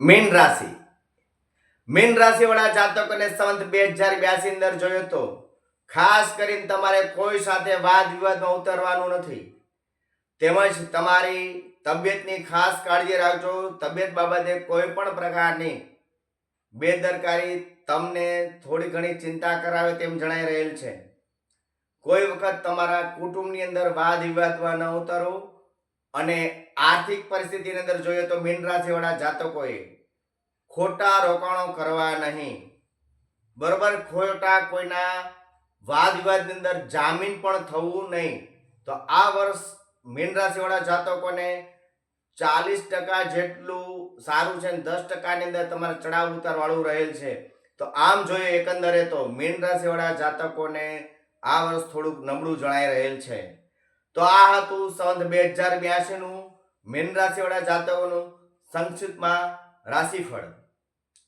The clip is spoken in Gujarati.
મીન રાશિ. મીન રાશિવાળા જાતકોને સંત બે હજાર બ્યાસી અંદર જોયો તો ખાસ કરીને તમારે કોઈ સાથે વાદ વિવાદમાં ઉતરવાનું નથી. તેમજ તમારી તબિયતની ખાસ કાળજી રાખજો. તબિયત બાબતે કોઈ પણ પ્રકારની બેદરકારી તમને થોડી ઘણી ચિંતા કરાવે તેમ જણાઈ રહેલ છે. કોઈ વખત તમારા કુટુંબની અંદર વાદ વિવાદમાં ન ઉતરો. અને આર્થિક પરિસ્થિતિની અંદર જોઈએ તો મીન રાશિવાળા જાતકોએ ખોટા રોકાણો કરવા નહીં. બરોબર? ખોટા કોઈના વાદ વિવાદની અંદર જામીન પણ થવું નહીં. તો આ વર્ષ મીન રાશિવાળા જાતકોને ચાલીસ ટકા જેટલું સારું છે અને દસ ટકાની અંદર તમારે ચડાવ ઉતારવાળું રહેલ છે. તો આમ જોઈએ એકંદરે તો મીન રાશિવાળા જાતકોને આ વર્ષ થોડુંક નબળું જણાઈ રહેલ છે. તો આ હતું સંવંત બે હજાર બ્યાસીનું મીન રાશિવાળા જાતકોનું સંક્ષિપ્તમાં રાશિફળ.